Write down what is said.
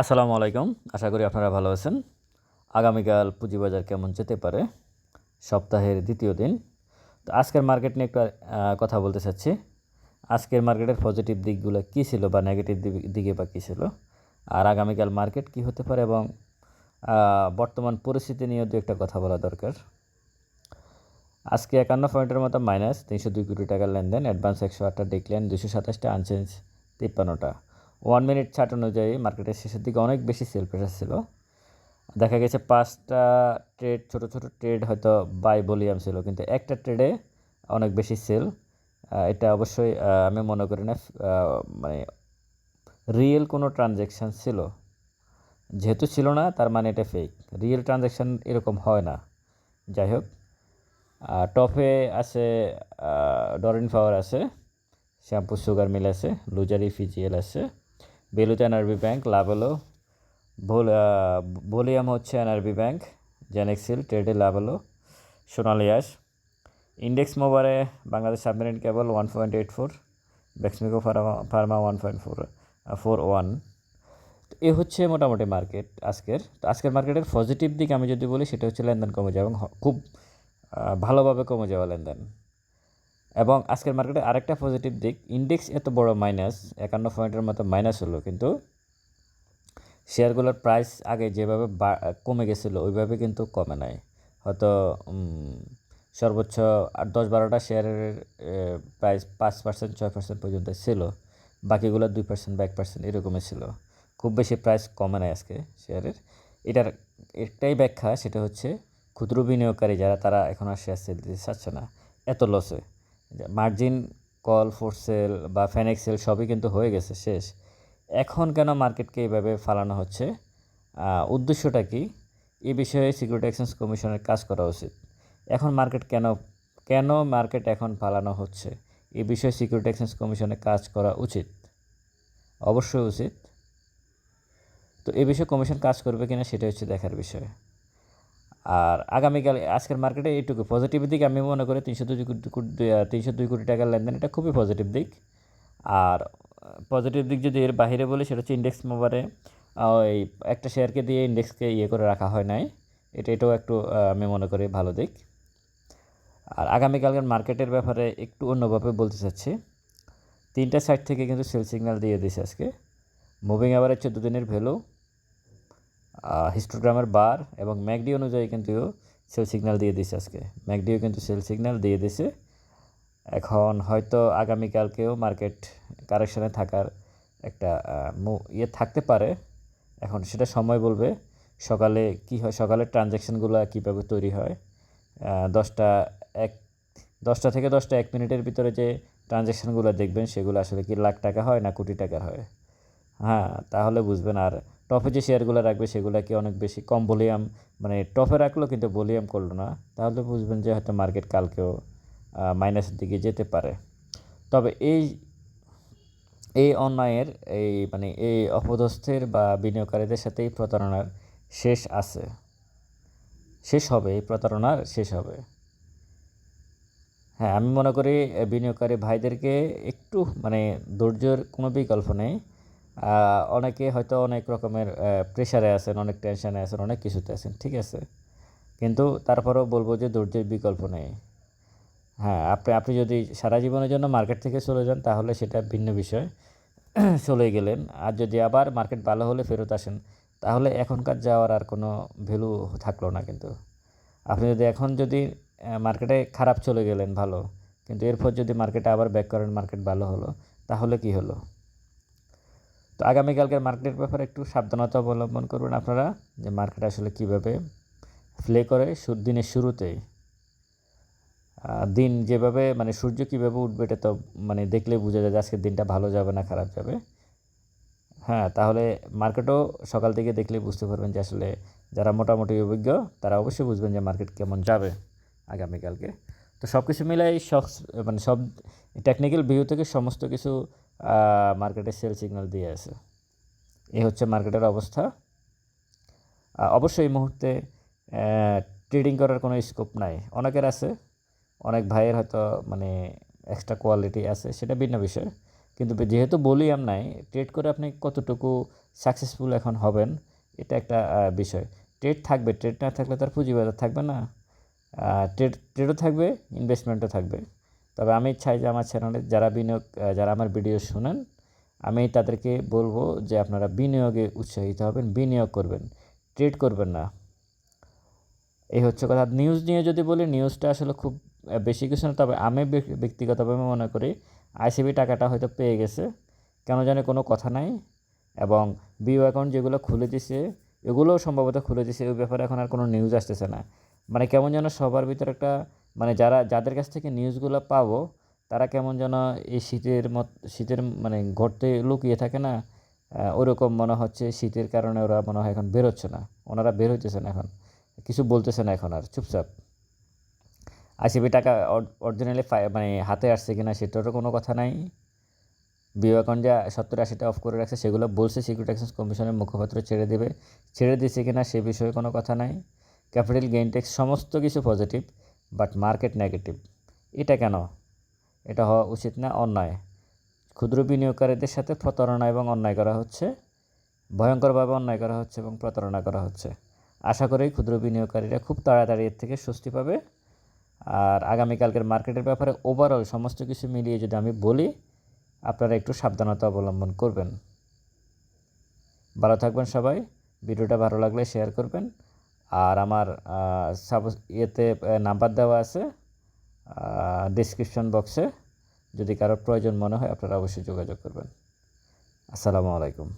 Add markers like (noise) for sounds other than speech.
আসসালামু আলাইকুম। আশা করি আপনারা ভালো আছেন। আগামীকাল পুঁজিবাজার কেমন যেতে পারে? সপ্তাহের দ্বিতীয় দিন। তো আজকের মার্কেট নিয়ে একটু কথা বলতে চাচ্ছি। আজকের মার্কেটের পজিটিভ দিকগুলো কী ছিল বা নেগেটিভ দিকে বা কী ছিল? আর আগামীকাল মার্কেট কী হতে পারে এবং বর্তমান পরিস্থিতি নিয়ে দু একটা কথা বলা দরকার। আজকে একান্ন পয়েন্টের মতো মাইনাস তিনশো দুই কোটি টাকার লেনদেন, অ্যাডভান্স একশো আটটা ডিক্লাইন দুশো সাতাশটা আনচেঞ্জ, তিপ্পান্নটা। ওয়ান মিনিট ছাট অনুযায়ী মার্কেটের শেষের দিকে অনেক বেশি সেল প্রেশার ছিল। দেখা গেছে পাঁচটা ট্রেড ছোট ছোট ট্রেড হয়তো বাই ভলিউম ছিল, কিন্তু একটা ট্রেডে অনেক বেশি সেল এটা অবশ্যই আমি মনে করি না মানে রিয়েল কোনো ট্রানজ্যাকশান ছিল। যেহেতু ছিল না, তার মানে এটা ফেক রিয়েল ট্রানজ্যাকশান এরকম হয় না। যাই হোক টপে আছে ডরিন পাওয়ার আছে শ্যাম্পু সুগার মিল আছে লুজারি ফিজিএল আছে। বেলুতে এনআরবি ব্যাংক লাভেলো ভোল ভলিউম হচ্ছে এনআরবি ব্যাংক, জেনেক্সিল, ট্রেডে লাভেলো সোনালিয়াস index মোবারে Bangladesh submarine cable one point eight four Beximco pharma pharma one point four four one. এ হচ্ছে মোটামুটি মার্কেট আজকের। তো আজকের মার্কেটের পজিটিভ দিক আমি যদি বলি, সেটা হচ্ছে লেনদেন কমে যাওয়া এবং খুব ভালোভাবে কমে যাওয়া লেনদেন। এবং আজকের মার্কেটে আরেকটা পজিটিভ দিক ইন্ডেক্স এত বড় মাইনাস একান্ন পয়েন্টের মতো মাইনাস হলো, কিন্তু শেয়ারগুলোর প্রাইস আগে যেভাবে কমে গেছিল, ওইভাবে কিন্তু কমে নাই। হয়তো সর্বোচ্চ আট, দশ, বারোটা শেয়ারের প্রাইস পাঁচ পার্সেন্ট ছয় পার্সেন্ট পর্যন্ত ছিল, বাকিগুলো দুই পার্সেন্ট বা এক পার্সেন্ট এরকমই ছিল। খুব বেশি প্রাইস কমে নাই আজকে শেয়ারের এটার একটাই ব্যাখ্যা, সেটা হচ্ছে ক্ষুদ্র বিনিয়োগকারী যারা, তারা এখন আর শেয়ার সেল দিতে চাচ্ছে না, এত লসে মার্জিন কল ফোর সেল বা ফেনেক্স সেল সবই কিন্তু হয়ে গেছে, শেষ। এখন কেন মার্কেটকে এইভাবে ফালানো হচ্ছে? উদ্দেশ্যটা কি? এ বিষয়ে সিকিউরিটি এক্সচেঞ্জ কমিশনের কাজ করা উচিত। এখন মার্কেট কেন কেন মার্কেট এখন ফালানো হচ্ছে? এ বিষয়ে সিকিউরিটি এক্সচেঞ্জ কমিশনের কাজ করা উচিত। অবশ্যই উচিত। তো এ বিষয়ে কমিশন কাজ করবে কিনা সেটা হচ্ছে দেখার বিষয়। আর আগামীকাল আজকের মার্কেটে এইটুকু পজিটিভ দিক। আমি মনে করি তিনশো দুই কোটি তিনশো দুই কোটি টাকার লেনদেন এটা খুবই পজিটিভ দিক। আর পজিটিভ দিক যদি এর বাইরে বলি সেটা হচ্ছে ইন্ডেক্স মোবারে ওই একটা শেয়ারকে দিয়ে ইন্ডেক্সকে ইয়ে করে রাখা হয় নাই। এটা, এটাও একটু আমি মনে করি ভালো দিক। আর আগামীকালকের মার্কেটের ব্যাপারে একটু অন্যভাবে বলতে চাচ্ছি। তিনটা সাইড থেকে কিন্তু সেল সিগন্যাল দিয়ে দিয়েছে আজকে। মুভিং অ্যাভারেজ চোদ্দ দিনের ভ্যালু হিস্টোগ্রামের বার এবং ম্যাকডি অনুযায়ী কিন্তু সেল সিগন্যাল দিয়ে দিছে আজকে। ম্যাকডিও কিন্তু সেল সিগন্যাল দিয়ে দিছে এখন হয়তো আগামীকালকেও মার্কেট কারেকশানে থাকার একটা ইয়ে থাকতে পারে। এখন সেটা সময় বলবে। সকালে কি হয়, সকালের ট্রানজ্যাকশানগুলো কীভাবে তৈরি হয়? দশটা এক, দশটা থেকে দশটা এক মিনিটের ভিতরে যে ট্রানজ্যাকশানগুলো দেখবেন, সেগুলো আসলে কি লাখ টাকা হয় না কোটি টাকার হয়? হ্যাঁ তাহলে বুঝবেন। আর টপে যে শেয়ারগুলো রাখবে, সেগুলো কি অনেক বেশি কম ভলিউম? মানে টপে রাখল কিন্তু ভলিউম করল না। তাহলে বুঝবেন যে হয়তো মার্কেট কালকেও মাইনাসের দিকে যেতে পারে। তবে এই এই অন্যায়ের, এই মানে এই অপদস্থের বা বিনিয়োগকারীদের সাথে এই প্রতারণার শেষ আছে। শেষ হবে, এই প্রতারণার শেষ হবে। হ্যাঁ আমি মনে করি বিনিয়োগকারী ভাইদেরকে একটু মানে ধৈর্যের কোনো বিকল্প নেই। অনেকে হয়তো অনেক রকমের প্রেশারে আছেন, অনেক টেনশানে আছেন, অনেক কিছুতে আছেন, ঠিক আছে? কিন্তু তারপরেও বলব যে ধৈর্যের বিকল্প নেই। হ্যাঁ আপনি আপনি যদি সারা জীবনের জন্য মার্কেট থেকে চলে যান, তাহলে সেটা ভিন্ন বিষয়। (clears throat) চলে গেলেন। আর যদি আবার মার্কেট ভালো হলে ফেরত আসেন, তাহলে এখনকার যাওয়ার আর কোনো ভ্যালু থাকল না কিন্তু। আপনি যদি এখন যদি মার্কেটে খারাপ চলে গেলেন ভালো, কিন্তু এরপর যদি মার্কেটে আবার ব্যাক করেন মার্কেট ভালো হলো, তাহলে কি হলো? তো আগামীকালকের মার্কেটের ব্যাপারে একটু সাবধানতা অবলম্বন করবেন আপনারা, যে মার্কেট আসলে কীভাবে প্লে করে দিনের শুরুতে দিন যেভাবে মানে সূর্য কীভাবে উঠবে এটা তো মানে দেখলেই বোঝা যায় যে আজকের দিনটা ভালো যাবে না খারাপ যাবে। হ্যাঁ তাহলে মার্কেটও সকাল থেকে দেখলেই বুঝতে পারবেন যে আসলে যারা মোটামুটি অভিজ্ঞ, তারা অবশ্যই বুঝবেন যে মার্কেট কেমন যাবে আগামীকালকে তো সব কিছু মিলাই সব মানে সব টেকনিক্যাল ভিউ থেকে সমস্ত কিছু মার্কেটে সেল সিগন্যাল দিয়ে আছে। এই হচ্ছে মার্কেটের অবস্থা। অবশ্যই এই মুহূর্তে ট্রেডিং করার কোনো স্কোপ নাই। অনেকের আছে, অনেক ভাইয়ের হয়তো মানে এক্সট্রা কোয়ালিটি আছে, সেটা ভিন্ন বিষয়। কিন্তু যেহেতু বলিয়াম নাই ট্রেড করে আপনি কতটুকু সাকসেসফুল এখন হবেন, এটা একটা বিষয়। ট্রেড থাকবে ট্রেড না থাকলে তার পুঁজিবাজার থাকবে না। ট্রেড ট্রেডও থাকবে ইনভেস্টমেন্টও থাকবে। তবে আমি চাই যে আমার চ্যানেলে যারা বিনিয়োগ যারা আমার ভিডিও শুনেন, আমি তাদেরকে বলব যে আপনারা বিনিয়োগে উৎসাহিত হবেন, বিনিয়োগ করবেন, ট্রেড করবেন না। এই হচ্ছে কথা। নিউজ নিয়ে যদি বলি, নিউজটা আসলে খুব বেশি কিছু না, তবে আমি ব্যক্তি- ব্যক্তিগতভাবে মনে করি আইসিবি টাকাটা হয়তো পেয়ে গেছে, কেন জানে কোনো কথা নাই এবং বিও অ্যাকাউন্ট যেগুলো খুলে দিছে, এগুলোও সম্ভবত খুলে দিছে ওই ব্যাপারে এখন আর কোনো নিউজ আসতেছে না। মানে কেমন যেন সবার ভিতরে একটা মানে যারা, যাদের কাছ থেকে নিউজগুলো পাবো, তারা কেমন যেন এই শীতের মত, শীতের মানে ঘরতে লুকিয়ে থাকে না ওরকম মনে হচ্ছে শীতের কারণে ওরা মনে হয় এখন বেরোচ্ছে না। ওনারা বের হইতেছে না এখন। কিছু বলতেছে না এখন আর, চুপচাপ। আইসিবি টাকা অরিজিনালি মানে হাতে আসছে কিনা সেটারও কোনো কথা নাই। বিও অ্যাকাউন্ট যা সত্তর আশিটা অফ করে রাখছে, সেগুলো বলছে সিকিউরিটি এক্সচেঞ্জ কমিশনের মুখপাত্র ছেড়ে দেবে। ছেড়ে দিয়েছে কিনা সে বিষয়ে কোনো কথা নাই। ক্যাপিটাল গেইন ট্যাক্স সমস্ত কিছু পজিটিভ বাট মার্কেট নেগেটিভ এটা কেন? এটা হওয়া উচিত না, অন্যায়। ক্ষুদ্র বিনিয়োগকারীদের সাথে প্রতারণা এবং অন্যায় করা হচ্ছে, ভয়ঙ্করভাবে অন্যায় করা হচ্ছে এবং প্রতারণা করা হচ্ছে। আশা করি ক্ষুদ্র বিনিয়োগকারীরা খুব তাড়াতাড়ি এর থেকে স্বস্তি পাবে। আর আগামীকালকের মার্কেটের ব্যাপারে ওভারঅল সমস্ত কিছু মিলিয়ে যদি আমি বলি, আপনারা একটু সাবধানতা অবলম্বন করবেন। ভালো থাকবেন সবাই। ভিডিওটা ভালো লাগলে শেয়ার করবেন। আর আমার সাপোজ ইয়েতে নাম্বার দেওয়া আছে ডিসক্রিপশন বক্সে যদি কারোর প্রয়োজন মনে হয়, আপনারা অবশ্যই যোগাযোগ করবেন। আসসালামু আলাইকুম।